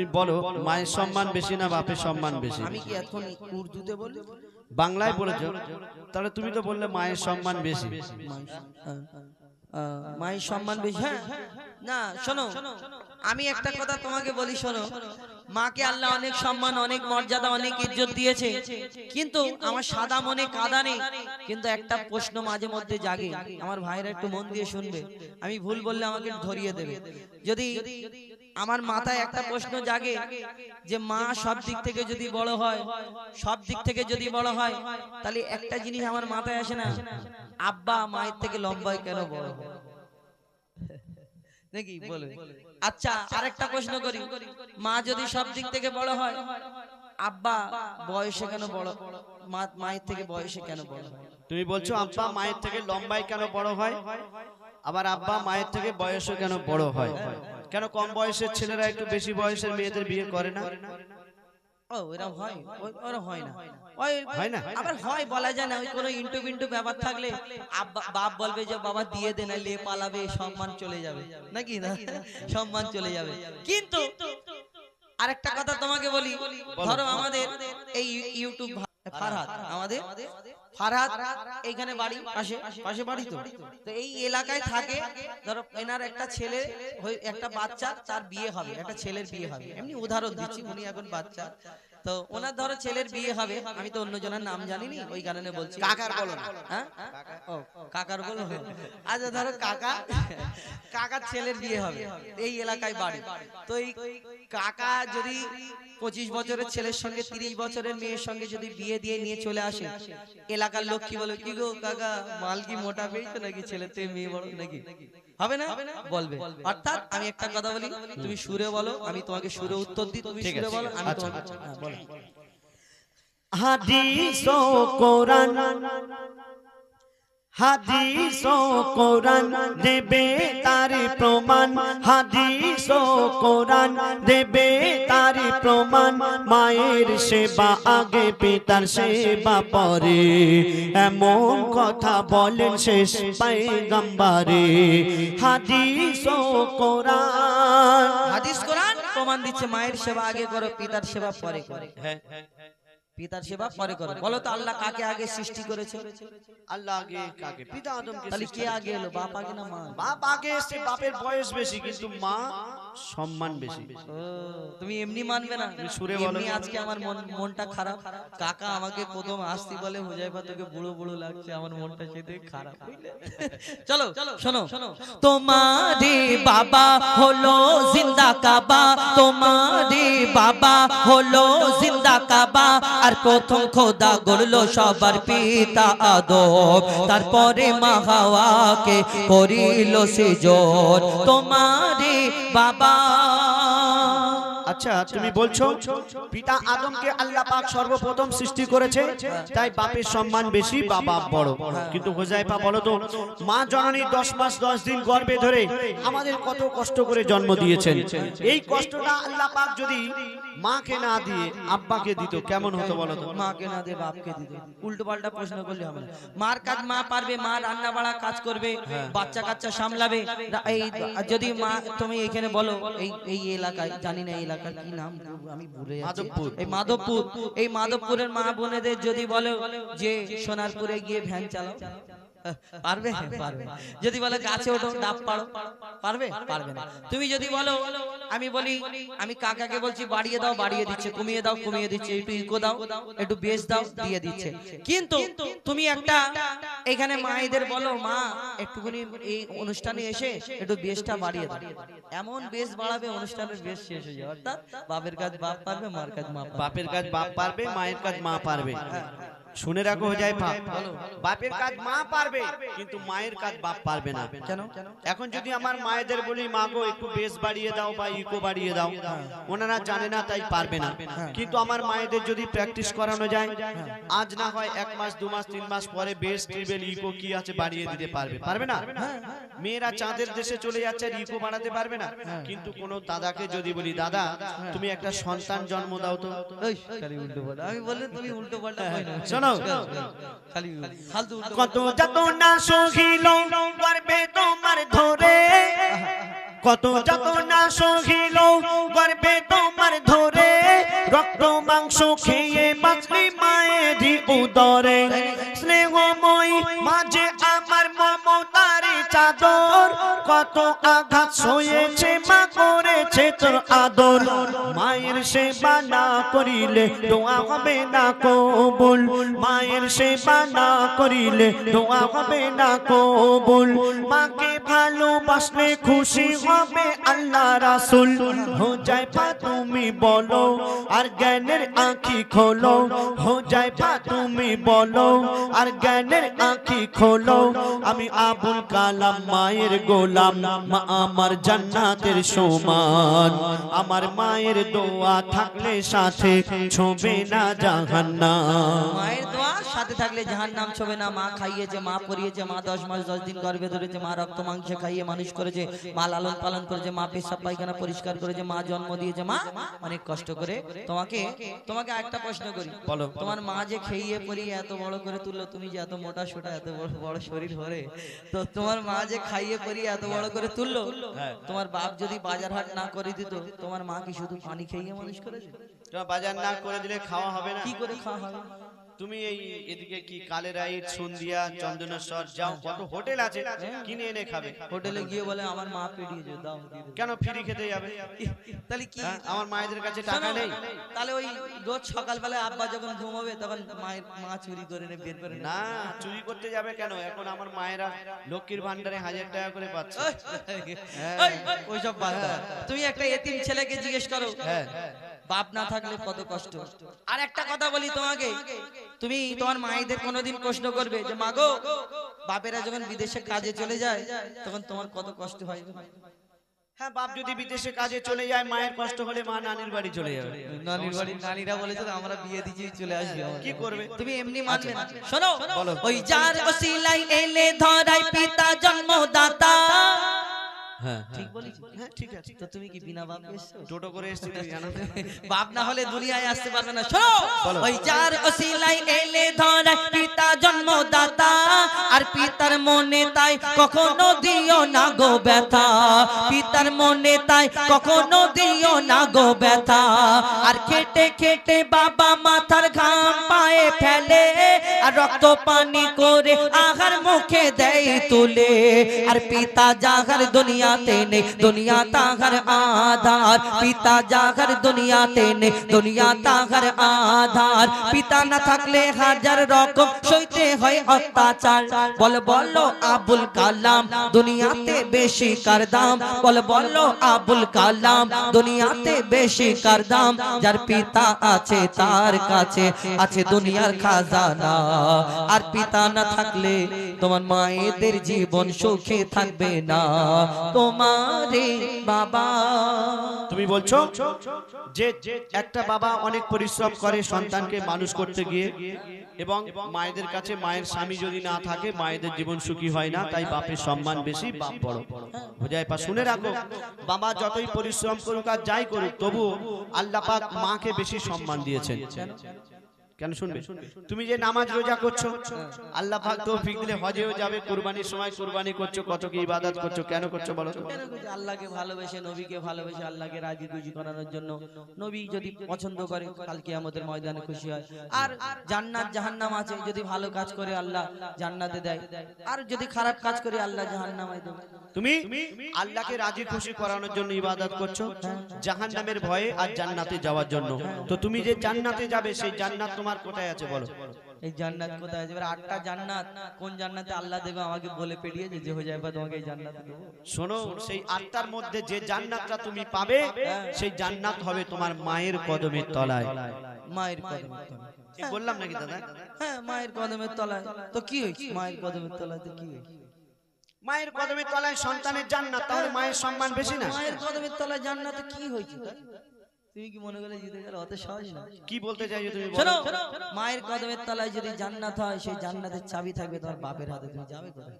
তুমি বলো মায়ের সম্মান বেশি না বাপের সম্মান বেশি? আমি কি এখন উর্দুতে বলি? বাংলায় বলেছ। তাহলে তুমি তো বললে মায়ের সম্মান বেশি। মায়ের সম্মান বেশি হ্যাঁ। না শোনো আমি একটা কথা তোমাকে বলি শোনো। মাকে আল্লাহ অনেক সম্মান, অনেক মর্যাদা, অনেক ইজ্জত দিয়েছে। কিন্তু আমার সাদা মনে কাদা নেই। কিন্তু একটা প্রশ্ন মাঝে মধ্যে জাগে। আমার ভাইরা একটু মন দিয়ে শুনবে। আমি ভুল বললে আমাকে ধরিয়ে দেবে। যদি আমার মাথায় একটা প্রশ্ন জাগে যে মা সব দিক থেকে যদি বড় হয়, সব দিক থেকে যদি বড় হয়, তাহলে একটা জিনিস আমার মাথায় আসে না? আব্বা মায়ের থেকে লম্বায় কেন বড়? নাকি বলে? আচ্ছা আরেকটা প্রশ্ন করি। মা যদি সব দিক থেকে বড় হয় আব্বা বয়সে কেন বড়? মা মায়ের থেকে বয়সে কেন বড়? তুমি বলছো আব্বা মায়ের থেকে লম্বায় কেন বড় হয়? আবার আব্বা মায়ের থেকে বয়সও কেন বড় হয়? কেন কম বয়সের ছেলেরা একটু বেশি বয়সের মেয়েদের বিয়ে করে না? ও এরকম হয়? ও- হয় না? ওই হয় না? আবার হয় বলা যায় না ওই কোনো ইন্টু বিন্টু ব্যাপার থাকলে বাপ বলবে যে বাবা দিয়ে দে না লে পালাবে সম্মান চলে যাবে। নাকি না? সম্মান চলে যাবে। কিন্তু আরেকটা কথা তোমাকে বলি। ধরো আমাদের এই ইউটিউব ফারহাদ আমাদের ফারহাদ এইখানে বাড়ি পাশে পাশে বাড়ি তো। তো। এই এলাকায় থাকে ধরো এনার একটা ছেলে হয়ে- একটা বাচ্চা তার বিয়ে হবে একটা ছেলের বিয়ে হবে। এমনি উদাহরণ দিচ্ছি উনি এখন বাচ্চা। তো ওনার ধরো ছেলের বিয়ে হবে আমি তো অন্য জনের নাম জানিনি ওই কারণে বলছি। কাকার বলো না। হ্যাঁ? ও কাকার বলো আচ্ছা ধরো কাকা কাকার ছেলের বিয়ে হবে এই এলাকায় বাড়ি। তো এই কাকা যদি পঁচিশ বছরের ছেলের সঙ্গে তিরিশ বছরের মেয়ের সঙ্গে যদি বিয়ে দিয়ে নিয়ে চলে আসে এলাকার লোক কি বলে কি গো কাকা মাল কি মোটা পেয়েছ নাকি? ছেলের থেকে মেয়ে বড় নাকি? হবে না? বলবে। অর্থাৎ আমি একটা কথা বলি তুমি সুরে বলো আমি তোমাকে সুরে উত্তর দিই তুমি সুরে বলো আমি আচ্ছা, তোমাকে আচ্ছা। হ্যাঁ, বলো হাদিস ও কোরআন হাদিস ও কোরআন দেবে তার প্রমাণ। হাদিস ও কোরআন দেবে তার প্রমাণ। মায়ের সেবা আগে পিতার সেবা পরে। এমন কথা বলেন শেষ পায়গাম্বারে হাদিস ও কোরআন। হাদিস কোরআন প্রমাণ দিচ্ছে মায়ের সেবা আগে করো পিতার সেবা পরে করো। হ্যাঁ। পিতার সেবা পরে করো বলো তো আল্লাহ কাকে আগে সৃষ্টি করেছে? আল্লাহ আগে কাকে পিতা আদমকে তাহলে কে আগে এলো? বাপ আগে না মা? বাপ আগে এসে বাপের বয়স বেশি কিন্তু মা সম্মান বেশি। তুমি এমনি মানবে না? সুরে বলো। এমনি আজকে আমার মন মনটা খারাপ। কাকা আমাকে প্রথম আসতি বলে হুজাইফা তোকে বুড়ো বুড়ো লাগছে আমার মনটা সেতে খারাপ চলো শোনো। তোমারে বাবা হলো জিন্দা কাবা। তোমারে বাবা হলো জিন্দা কাবা। আর প্রথম খোদা গড়লো সবার পিতা আদব। তারপরে মা হাওয়াকে করিল সৃজন। তোমারে বাবা আচ্ছা তুমি বলছো, পিতা আদমকে আল্লাহ পাক সর্বপ্রথম সৃষ্টি করেছে, তাই বাপের সম্মান বেশি বা বাপ বড়। কিন্তু হোজাইফা বলো তো, মা জননী দশ মাস, দশ দিন গর্ভে ধরে আমাদের কত কষ্ট করে জন্ম দিয়েছেন। এই কষ্টটা আল্লাহ পাক যদি মাকে না দিয়ে আব্বাকে দিত, কেমন হতো বলো তো? মাকে না দে বাপকে দিতে। উল্টো পাল্টা প্রশ্ন করলে হবে মার কাজ মা পারবে, মা রান্না বাড়া কাজ করবে, বাচ্চা কাচ্চা সামলাবে। এই যদি মা, তুমি এখানে বলো, এই এই এলাকায়, জানি না এই এলাকার কি নাম আমি ভুলে মাধবপুর। এই মাধবপুর এই মাধবপুরের মা বোনেদের যদি বলে যে সোনারপুরে গিয়ে ভ্যান চালাও। পারবে? পারবে যদি বলে গাছে ওঠো ডাব পারো পারবে? পারবে না তুমি যদি বলো আমি বলি আমি কাকাকে বলছি বাড়িয়ে দাও বাড়িয়ে দিচ্ছে কমিয়ে দাও কমিয়ে দিচ্ছে একটু ইকো দাও একটু বেশ দাও দিয়ে দিচ্ছে। কিন্তু তুমি একটা এখানে মায়েদের বলো মা একটুখানি এই অনুষ্ঠানে এসে একটু বেশটা বাড়িয়ে দাও। এমন বেশ বাড়াবে অনুষ্ঠানের বেশ শেষ হয়ে যাবে। অর্থাৎ বাপের কাজ বাপ পারবে মার কাজ মা পারবে। বাপের কাজ বাপ পারবে মায়ের কাজ মা পারবে। শুনে রাখো হোজাইফা বাপের কাজ মা পারবে কিন্তু মায়ের কাজ বাপ পারবে না। কেন? এখন যদি আমার মায়েদের বলি মা গো একটু বেস বাড়িয়ে দাও বা ইকো বাড়িয়ে দাও। ওনারা জানে না তাই পারবে না। কিন্তু আমার মায়েদের যদি প্র্যাকটিস করানো যায় আজ না হয় এক মাস দু মাস তিন মাস পরে বেস ট্রিবেল ইকো কি আছে বাড়িয়ে দিতে পারবে। পারবে না? মেয়েরা চাঁদের দেশে চলে যাচ্ছে আর ইকো বাড়াতে পারবে না। কিন্তু কোনো দাদাকে যদি বলি দাদা তুমি একটা সন্তান জন্ম দাও তো। আমি বললে তুমি উল্টো পাল্টা শোনো। কত যত না সহিল গর্বে তোমার ধরে। কত যত না সহিল গর্বে তোমার তোমার ধরে। রক্ত মাংস খেয়ে বাঁচলি মায়েরই উদরে। স্নেহময় মাঝে আমার মমতারি চাদর। কত আঘাত সয়েছে মা করেছে তোর আদর। মায়ের সেবা না করিলে দোয়া হবে না কবুল। মায়ের সেবা না করিলে দোয়া হবে না কবুল। মাকে ভালোবাসলে খুশি হবে আল্লাহ রাসুল। হো যায় পা তুমি বলো, আর জ্ঞানের আঁখি খোলো। হো যায় পা তুমি বলো, আর জ্ঞানের আঁখি খোলো। আমি আবুল কালাম মায়ের গোলাম, মা আমার জান্নাতের সমান। আমার মায়ের দোয়া থাকলে সাথে ছোবে না জাহান্নাম। মায়ের সাথে থাকলে জাহান নাম ছবে না মা খাইয়েছে মা পরিয়েছে মা দশ মাস দশ দিন গর্ভে ধরেছে মা রক্ত মাংস খাইয়ে মানুষ করেছে মা লালন পালন করেছে মা পেশাব পায়খানা পরিষ্কার করেছে মা জন্ম দিয়েছে মা অনেক কষ্ট করে তোমাকে তোমাকে একটা প্রশ্ন করি বলো। তোমার মা যে খেয়ে পরিয়ে এত বড় করে তুললো তুমি যে এত মোটা সোটা এত বড় বড় শরীর হরে তো তোমার মা যে খাইয়ে পরিয়ে এত বড় করে তুললো হ্যাঁ। তোমার বাপ যদি বাজার হাট না করে দিত তোমার মা কি শুধু পানি খেয়ে মানুষ করেছে বাজার না করে দিলে খাওয়া হবে না কি করে খাওয়া হবে তুমি এই এদিকে কি কালেরাইট সন্ধিয়া চন্দনেশ্বর যাও কত হোটেল আছে কিনে এনে খাবে। হোটেলে গিয়ে বলে আমার মা পেড়িয়েছে দাও কেন ফ্রি খেতে যাবে? তাহলে কি? হ্যাঁ, আমার মায়েদের কাছে টাকা নেই। তাহলে ওই রোজ সকালবেলা আব্বা যখন ঘুমাবে তখন মায়ের মা চুরি করে নে বের করে না চুরি করতে যাবে কেন? এখন আমার মায়েরা লক্ষ্মীর ভান্ডারে হাজার টাকা করে পাচ্ছে। হ্যাঁ। ওইসব বাদ দাও। তুমি একটা এতিম ছেলেকে জিজ্ঞেস করো। হ্যাঁ। বাপ না থাকলে কত কষ্ট। আর একটা কথা বলি তোমাকে। তুমি তোমার মায়েদের কোনোদিন প্রশ্ন করবে যে মাগো বাপেরা যখন বিদেশে কাজে চলে যায় তখন তোমার কত কষ্ট হয়? হ্যাঁ বাপ যদি বিদেশে কাজে চলে যায় মায়ের কষ্ট হলে মা নানির বাড়ি চলে যাবে। নানির বাড়ির নানিরা বলেছে আমরা বিয়ে দিচ্ছি চলে আসবে আমার। কি করবে? তুমি এমনি মানবে না। শোনো বলো। ওই যার ওসিলাই এলে ধরাই পিতা জন্মদাতা। হ্যাঁ ঠিক বলেছি। হ্যাঁ ঠিক আছে। তো তুমি কি বিনা বাপ এসছো? টোটো করে এসছি জানো বাপ না হলে দুনিয়ায় আসতে পারবে না। শোনো ওই যার ওসিলাই এলে ধরাই পিতা জন্মদাতা আর পিতার মনে তাই কখনো দিও না গো ব্যথা। পিতার মনে তাই কখনো দিও না গো ব্যথা। আর খেটে খেটে বাবা মাথার ঘাম পায়ে ফেলে আর রক্ত পানি করে আহার মুখে দেয় তুলে। আর পিতা জাগার দুনিয়াতে নেই দুনিয়া তাহার আধার পিতা জাগার দুনিয়াতে নেই দুনিয়া তাহার আধার পিতা না থাকলে হাজার রকম সইতে হয় অত্যাচার বল বলো আবুল কালাম দুনিয়াতে বেশি কার দাম বল বলো আবুল কালাম দুনিয়াতে বেশি কার দাম যার পিতা আছে তার কাছে আছে দুনিয়ার খাজানা আর পিতা না থাকলে তোমার মায়েদের জীবন সুখে থাকবে না তোমারে বাবা। তুমি বলছো যে একটা বাবা অনেক পরিশ্রম করে সন্তানকে মানুষ করতে গিয়ে এবং মায়েদের কাছে মায়ের স্বামী যদি না থাকে, মায়েদের জীবন সুখী হয় না, তাই বাপের সম্মান বেশি, বাপ বড়। বোঝায় পা, শুনে রাখো, বাবা যতই পরিশ্রম করুক আর যাই করুক তবু আল্লাহ পাক মাকে বেশি সম্মান দিয়েছেন। কেন শুনবে? তুমি যে নামাজ রোজা করছ আল্লাহ পাক তৌফিক দিলে হজেও যাবে কুরবানির সময় কুরবানি করছ কত কি ইবাদত করছ কেন করছ বলো তো? আল্লাহকে ভালোবেসে নবীকে ভালোবেসে আল্লাহকে রাজি খুশি করানোর জন্য নবী যদি পছন্দ করে কালকে আমাদের ময়দানে খুশি হয়। আর জান্নাত জাহান্নাম আছে যদি ভালো কাজ করে আল্লাহ জান্নাতে দেয়। আর যদি খারাপ কাজ করে আল্লাহ জাহান্নামে দেবে তুমি আল্লাহকে রাজি খুশি করানোর জন্য ইবাদত করছ? জাহান্নামের ভয়ে আর জান্নাতে যাওয়ার জন্য। তো তুমি যে জান্নাতে যাবে সেই জান্নাত তোমার কোথায় আছে বলো? এই জান্নাত কোথায় আছে? আটটা জান্নাত কোন জান্নাতে আল্লাহ দেবে আমাকে বলে পেরিয়েছে যে হয়ে যাবে তোমাকে এই জান্নাতে দেবো? শোনো সেই আটটার মধ্যে যে জান্নাতটা তুমি পাবে সেই জান্নাত হবে তোমার মায়ের কদমের তলায়। মায়ের কদমের তলায়। বললাম নাকি দাদা? হ্যাঁ মায়ের কদমের তলায়। তো কি হয়েছে? মায়ের কদমের তলায় তো কি হয়েছে? মায়ের কদমের তলায় সন্তানের জান্নাত তাহলে মায়ের সম্মান বেশি না? মায়ের কদমের তলায় জান্নাতে কি হয়েছে? তুমি কি মনে করলে জিতে গেলে অত সহজ না? কি বলতে চাইছো তুমি শোনো মায়ের কদমের তলায় যদি জান্নাত হয় সেই জান্নাতের চাবি থাকবে তোমার বাপের হাতে তুমি যাবে কোথায়?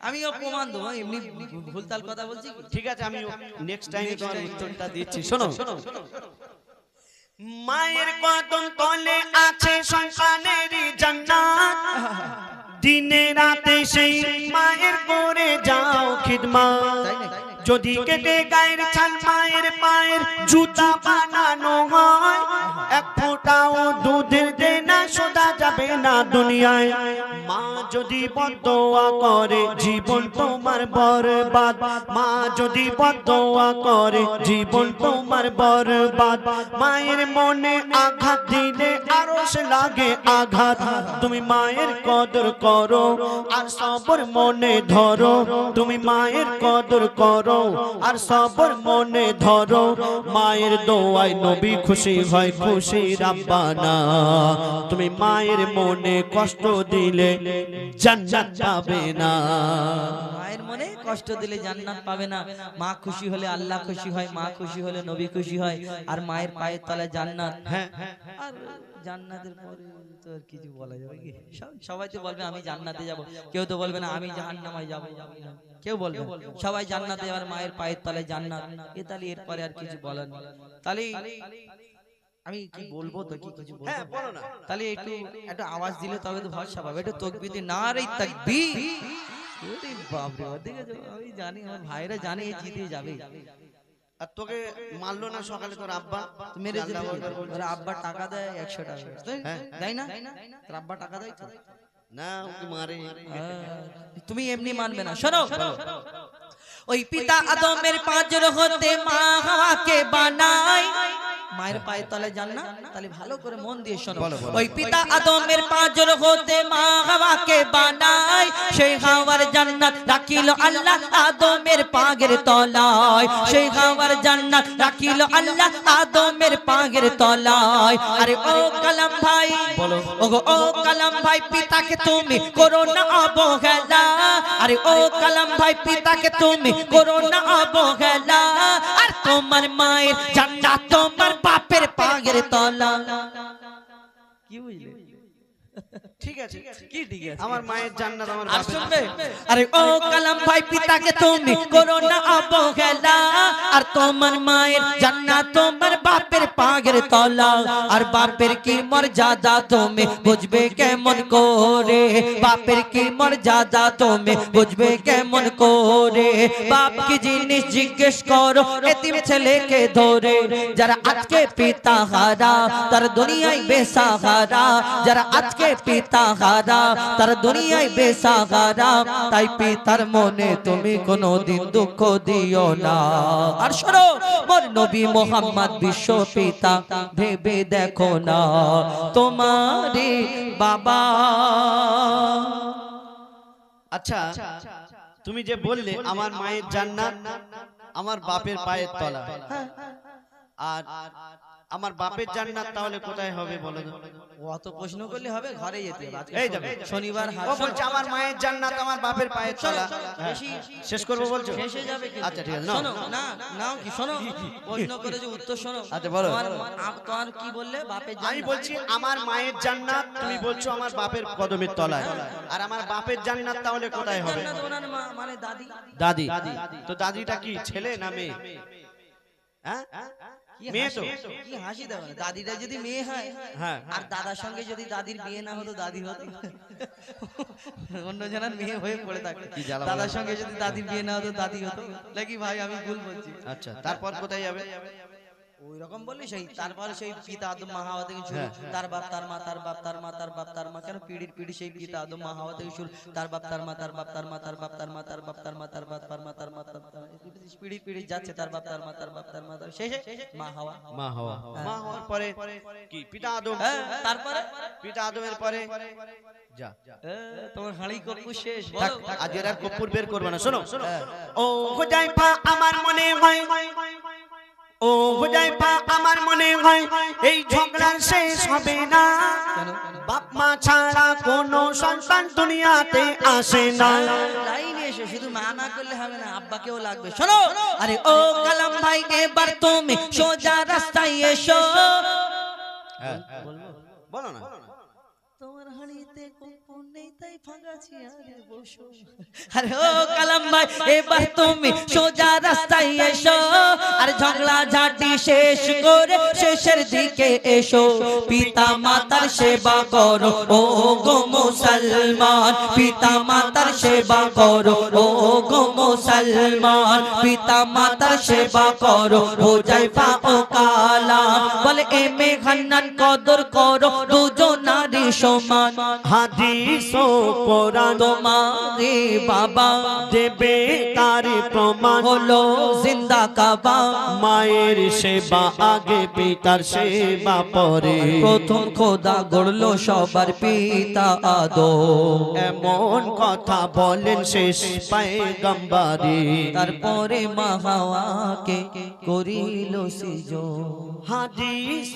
আমিও প্রমাণ দেবো এমনি ভুলতাল কথা বলছি ঠিক আছে আমি নেক্সট টাইমে তোমার উত্তরটা দিচ্ছি। শোনো। শোনো। মায়ের কদম তলে আছে সন্তানেরই জান্নাত। দিনে রাতে সেই মায়ের করে যাও নাকি? যদি কেটে গায়ের ছাল মায়ের পায়ের জুতা বানানো হয়, এক ফোঁটাও দুধের দেনা সোদা যাবে না দুনিয়ায়। মা যদি বদোয়া করে, জীবন তোমার বরবাদ। মা যদি বদোয়া করে, জীবন তোমার বরবাদ। মায়ের মনে আঘাত দিলে আরও সে লাগে আঘাত। তুমি মায়ের কদর করো, আর সবর মনে ধরো। তুমি মায়ের কদর করো আর সবর মনে ধরো মায়ের দোয়ায় নবী খুশি হয় খুশি রাব্বানা। তুমি মায়ের মনে কষ্ট দিলে জান্নাত পাবে না। মায়ের মনে কষ্ট দিলে জান্নাত পাবে না। মা খুশি হলে আল্লাহ খুশি হয় মা খুশি হলে নবী খুশি হয় আর মায়ের পায়ের তলায় জান্নাত। হ্যাঁ। আর জান্নাতের পরে তো আর কিছু বলা যাবে কি সবাই তো বলবে আমি জান্নাতে যাব। কেউ তো বলবে না আমি জাহান্নামায় যাব। কেউ বলবে সবাই জান্নাতে মায়ের পায়ের তলায় জান্নাত। এ তাহলে এরপরে আর কিছু বলার নেই। তাহলে আমি কি বলব তো কি কিছু বলব? হ্যাঁ বলো না। তাহলে একটু একটু আওয়াজ দিলে তবে তো ভরসা পাবে। একটু তকবিতে না রে তাকবীর। ওরে বাপ রে আমি জানি আমার ভাইরা জানে জিতে যাবে। আর তোকে মারলো না সকালে তোর আব্বা? মেরে। ওর আব্বা টাকা দেয় একশো টাকা হ্যাঁ। দেয় না? তোর আব্বা টাকা দেয় তো? না ওকে মারে। হ্যাঁ। তুমি এমনি মানবে না। শোনো। ওই পিতা আদমের পাঁচ হতে মা হাওয়াকে বানায়। মায়ের পায়ের তলে যান না তাহলে ভালো করে মন দিয়ে শোনো। ওই পিতা আদমের পাঁচর হতে মা হাওয়াকে বানায় সেই হাওয়ার জান্নাত রাখিল আল্লাহ আদমের পাগের তলায়। সেই হাওয়ার জান্নাত রাখিল আল্লাহ আদমের পাগের তলায়। আরে ও কালাম ভাই বলো। ওগো ও কালাম ভাই পিতাকে তুমি করো না অবহেলা। আরে ও কালাম ভাই পিতাকে তুমি করো না অবহেলা। আর তোমার মায়ের জান্নাত তোমার বাপের পাগের তলা। কি বুঝলে? ঠিক আছে। কি ঠিক আছে? আমার মায়ের জান্নাত আমার আর শুনবে? আরে ও কালাম ভাই পিতাকে তুমি করো না অবহেলা। আর তোমার মায়ের জান্নাত তোমার বাপের পাগের তলা। আর বাপের কি মর্যাদা তুমি বুঝবে কেমন করে? বাপের কি মর্যাদা তুমি বুঝবে কেমন করে? বাপ কি জিনিস জিজ্ঞেস করো? এতিম ছেলেকে ধরে। যারা আজকে পিতা হারা তার দুনিয়ায় বেসাহারা। যারা আজকে পিতা হারা, তার দুনিয়ায় বেসাহারা তাই পিতার মনে তুমি কোনোদিন দুঃখ দিও না। আর শোনো মোর নবী মোহাম্মদ বিশ্ব পিতা, ভেবে দেখো না। তোমারে বাবা। আচ্ছা তুমি যে বললে আমার মায়ের জান্নাত, আমার বাপের পায়ের তলা আর আমার বাপের জান্নাত তাহলে কোথায় হবে বলো অত প্রশ্ন করলে হবে ঘরে যেতে হবে। এই দেখো। শনিবার ও বলছে আমার মায়ের জান্নাত আমার বাপের পায়ের তলা হ্যাঁ। বেশি- শেষ করব বলছো? শেষে যাবে। আচ্ছা ঠিক আছে নাও। শোনো না নাও কি শোনো। প্রশ্ন করে যে উত্তর শোনো। আচ্ছা, বলো। তোমার কি বললে? বাপের আমি বলছি আমার মায়ের জান্নাত তুমি বলছো আমার বাপের কদমের তলায়। আর আমার বাপের জান্নাত তাহলে কোথায় হবে? মানে দাদি। দাদি। তো দাদিটা কি ছেলে না মেয়ে? হ্যাঁ? কি মেয়ে তো। কি হাসি দেবে দাদিটা যদি মেয়ে হয় হ্যাঁ আর দাদার সঙ্গে যদি দাদির বিয়ে না হতো দাদি হতো? অন্য জনের মেয়ে হয়ে পড়ে থাকে দাদার সঙ্গে যদি দাদির বিয়ে না হতো দাদি হতো? নাকি ভাই আমি ভুল বলছি? আচ্ছা তারপর কোথায় যাবে? ওই রকম বললি সেই তারপরে সেই পিতা আদম মা হাওয়া থেকে শুরু হ্যাঁ। তার বাপ তার মা তার বাপ তার মা তার বাপ তার মা কেন পিড়ির পিড়ি সেই পিতা আদম মা হাওয়া থেকে শুরু তার বাপ তার মা তার বাপ তার মা তার বাপ তার মা তার বাপ তার মা তার বাপ তার মা তার মা তার পিড়ি পিড়ি যাচ্ছে তার বাপ তার মা তার বাপ তার মা তার শেষে মা হাওয়া মা হওয়া মা হওয়ার পরে কি পিতা আদম হ্যাঁ, তারপরে পিতা আদমের পরে যা তোমার হাঁড়ি কপ্পু শেষ বলো। আর কপ্পুর বের করবে না শোনো ও হুজাইফা আমার মনে হয় ও হুজাইফা আমার মনে হয় এই ঝগড়া শেষ হবে না। বাপ মা ছাড়া কোনো সন্তান দুনিয়াতে আসে না। লাইনে এসো শুধু মা না করলে হবে না আব্বাকেও লাগবে। শোনো আরে ও কালাম ভাই এবার তুমি সোজা রাস্তায় এসো। হ্যাঁ, বলো না। তোমার হাঁড়িতে কপ্পু পিতা মাতার সেবা করো, ও গো মুসলমান। পিতা মাতার সেবা করো, ও গো মুসলমান। পিতা মাতার সেবা করো ও জাইফা ও কালা বলে, এ মেঘান্নান কদর করো, দুজনারই সমান। হাদিস কোরআন তোমারে বাবা দেবে, তার প্রমাণ হলো জিন্দা কাবা। মায়ের সেবা আগে, পিতার সেবা পরে। প্রথম খোদা গড়লো সবার পিতা আদো এমন কথা বলেন শেষ পায়গম্বারে। তারপরে মা হাওয়াকে করিল সিজো হাদিস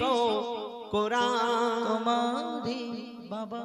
কোরআন তোমারে বাবা।